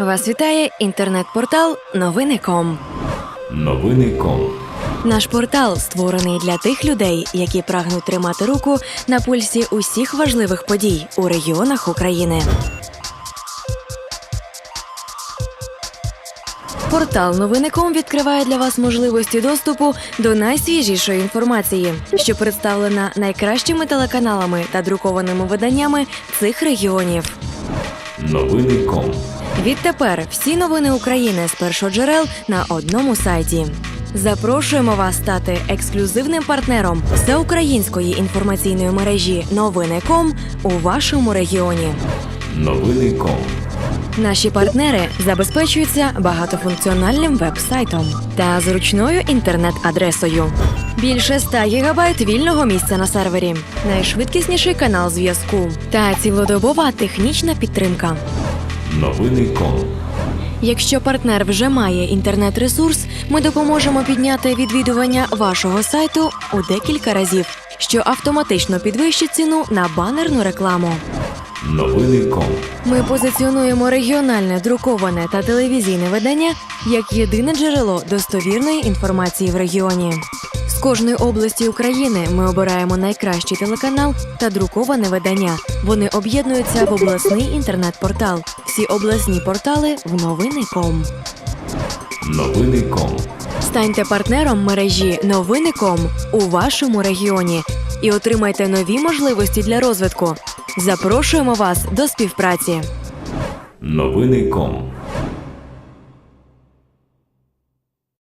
Вас вітає інтернет-портал Новини.ком. Новини ком. Наш портал створений для тих людей, які прагнуть тримати руку на пульсі усіх важливих подій у регіонах України. Портал Новини.ком відкриває для вас можливості доступу до найсвіжішої інформації, що представлена найкращими телеканалами та друкованими виданнями цих регіонів. Новини ком. Відтепер всі новини України з першоджерел на одному сайті. Запрошуємо вас стати ексклюзивним партнером всеукраїнської інформаційної мережі Новини.ком у вашому регіоні. Новини.ком. Наші партнери забезпечуються багатофункціональним веб-сайтом та зручною інтернет-адресою. Більше 100 гігабайт вільного місця на сервері, найшвидкісніший канал зв'язку та цілодобова технічна підтримка. Новини ком. Якщо партнер вже має інтернет-ресурс, ми допоможемо підняти відвідування вашого сайту у декілька разів, що автоматично підвищить ціну на банерну рекламу. Новини ком. Ми позиціонуємо регіональне друковане та телевізійне видання як єдине джерело достовірної інформації в регіоні. Кожної області України ми обираємо найкращий телеканал та друковане видання. Вони об'єднуються в обласний інтернет-портал. Всі обласні портали в новини.ком. Новини ком. Станьте партнером мережі Новини.ком у вашому регіоні і отримайте нові можливості для розвитку. Запрошуємо вас до співпраці. Новини ком.